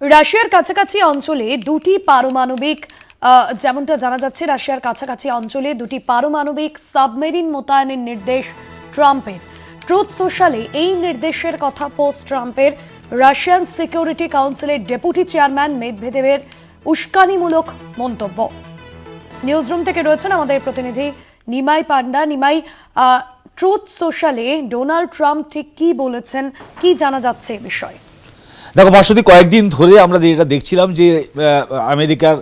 রাশিয়ার কাছাকাছি অঞ্চলে দুটি পারমাণবিক যেমনটা জানা যাচ্ছে, রাশিয়ার কাছাকাছি অঞ্চলে দুটি পারমাণবিক সাবমেরিন মোতায়েনের নির্দেশ ট্রাম্পের। ট্রুথ সোশ্যালে এই নির্দেশের কথা পোস্ট ট্রাম্পের। রাশিয়ান সিকিউরিটি কাউন্সিলের ডেপুটি চেয়ারম্যান মেদভেদেবের উস্কানিমূলক মন্তব্য। নিউজরুম থেকে রয়েছেন আমাদের প্রতিনিধি নিমাই পান্ডা। নিমাই ট্রুথ সোশ্যালে ডোনাল্ড ট্রাম্প ঠিক কি বলেছেন, কি জানা যাচ্ছে এ বিষয়ে? দেখো বাসন্তী কয়েকদিন ধরে আমরা যেটা দেখছিলাম যে আমেরিকার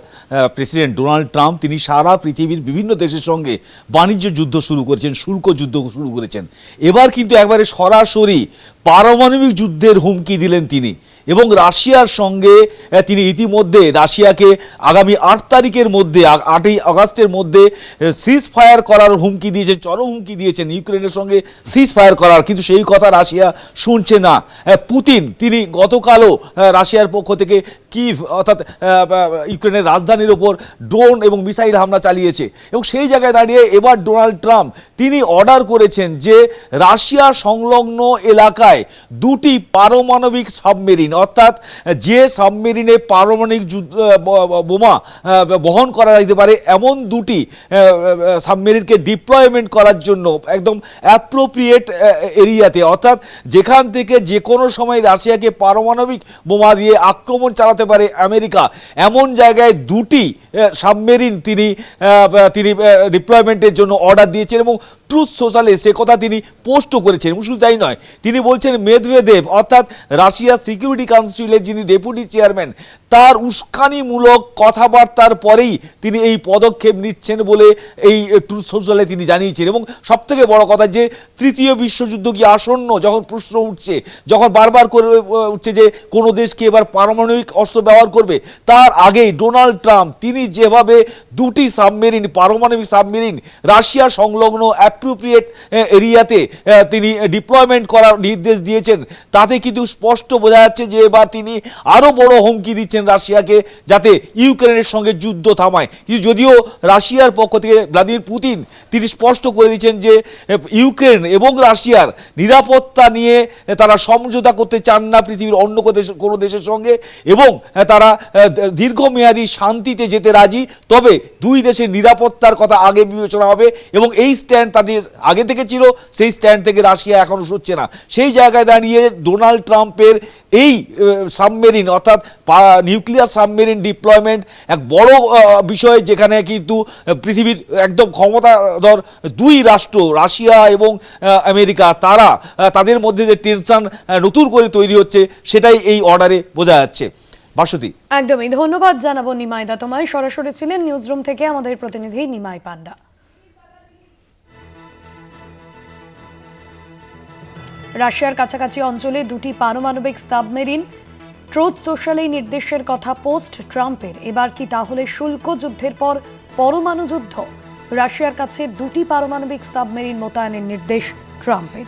প্রেসিডেন্ট ডোনাল্ড ট্রাম্প তিনি সারা পৃথিবীর বিভিন্ন দেশের সঙ্গে বাণিজ্য যুদ্ধ শুরু করেছেন, শুল্ক যুদ্ধ শুরু করেছেন। এবার কিন্তু একবারে সরাসরি পারমাণবিক যুদ্ধের হুমকি দিলেন তিনি। এবং রাশিয়ার সঙ্গে তিনি ইতিমধ্যে রাশিয়াকে আগামী আট তারিখের মধ্যে আটই আগস্টের মধ্যে সিজ ফায়ার করার হুমকি দিয়েছেন চরম হুমকি দিয়েছেন ইউক্রেনের সঙ্গে সিজ ফায়ার করার। কিন্তু সেই কথা রাশিয়া শুনছে না। পুতিন, তিনি গতকালও রাশিয়ার পক্ষ থেকে কিভ, অর্থাৎ ইউক্রেনের রাজধানীর ওপর ড্রোন এবং মিসাইল হামলা চালিয়েছে। এবং সেই জায়গায় দাঁড়িয়ে এবার ডোনাল্ড ট্রাম্প, তিনি অর্ডার করেছেন যে রাশিয়া সংলগ্ন এলাকায় দুটি পারমাণবিক সাবমেরিন অর্থাৎ যে সাবমেরিনে পারমাণবিক যুদ্ধ বোমা বহন করা যেতে পারে, এমন দুটি সাবমেরিনকে ডিপ্লয়মেন্ট করার জন্য একদম অ্যাপ্রোপ্রিয়েট এরিয়াতে। অর্থাৎ যেখান থেকে যে কোনো সময় রাশিয়াকে পারমাণবিক বোমা দিয়ে আক্রমণ চালাতে পারে আমেরিকা, এমন জায়গায় দুটি সাবমেরিন তিনি তিনি ডিপ্লয়মেন্টের জন্য অর্ডার দিয়েছেন এবং ট্রুথ সোশ্যালে সে কথা তিনি পোস্টও করেছেন। শুধু তাই নয়, তিনি বলছেন মেদভেদেব, অর্থাৎ রাশিয়া সিকিউরিটি কাউন্সিলের যিনি ডেপুটি চেয়ারম্যান, তার উস্কানিমূলক কথাবার্তার পরেই তিনি এই পদক্ষেপ নিচ্ছেন বলে এই ট্রুথ সোশ্যালে তিনি জানিয়েছেন। এবং সবথেকে বড় কথা যে, তৃতীয় বিশ্বযুদ্ধ কি আসন্ন যখন প্রশ্ন উঠছে, যখন বারবার করে উঠছে যে কোনো দেশকে এবার পারমাণবিক অস্ত্র ব্যবহার করবে, তার আগেই ডোনাল্ড ট্রাম্প, তিনি যেভাবে দুটি সাবমেরিন, পারমাণবিক সাবমেরিন, রাশিয়া সংলগ্ন অ্যাপ্রোপ্রিয়েট এরিয়াতে তিনি ডিপ্লয়মেন্ট করার নির্দেশ দিয়েছেন, তাতে কিন্তু স্পষ্ট বোঝা যাচ্ছে যে এবার তিনি আরও বড় হুমকি দিচ্ছেন রাশিয়াকে যাতে ইউক্রেনের সঙ্গে যুদ্ধ থামায়। কিন্তু যদিও রাশিয়ার পক্ষ থেকে ভ্লাদিমির পুতিন তিনি স্পষ্ট করে দিচ্ছেন যে ইউক্রেন এবং রাশিয়ার নিরাপত্তা নিয়ে তারা সমঝোতা করতে চান না পৃথিবীর অন্য কোনো দেশ- কোনো দেশের সঙ্গে এবং তারা দীর্ঘমেয়াদী শান্তিতে যেতে রাজি। তবে দুই দেশের নিরাপত্তার কথা আগে বিবেচনা হবে এবং এই স্ট্যান্ড তাদের আগে থেকে ছিল, সেই স্ট্যান্ড থেকে রাশিয়া এখনও সরছে না। সেই জায়গায় দাঁড়িয়ে ডোনাল্ড ট্রাম্পের এই সাবমেরিন, অর্থাৎ নিউক্লিয়ার সাবমেরিন ডিপ্লয়মেন্ট এক বড় বিষয় যেখানে কিন্তু পৃথিবীর একদম ক্ষমতাধর দুই রাষ্ট্র, রাশিয়া এবং আমেরিকা, তারা তাদের মধ্যে যে টেনশন নতুন করে তৈরি হচ্ছে সেটাই এই অর্ডারে বোঝা যাচ্ছে। বাসতী একদমই। ধন্যবাদ জানাব নিমাইদা তোমায়। সরাসরি ছিলেন নিউজরুম থেকে আমাদের প্রতিনিধি নিমাই পান্ডা। রাশিয়ার কাছাকাছি অঞ্চলে দুটি পারমাণবিক সাবমেরিন ট্রুথ সোশ্যালে এই নির্দেশের কথা পোস্ট ট্রাম্পের। এবার কি তাহলে শুল্ক যুদ্ধের পর পরমাণু যুদ্ধ? রাশিয়ার কাছে দুটি পারমাণবিক সাবমেরিন মোতায়েনের নির্দেশ ট্রাম্পের।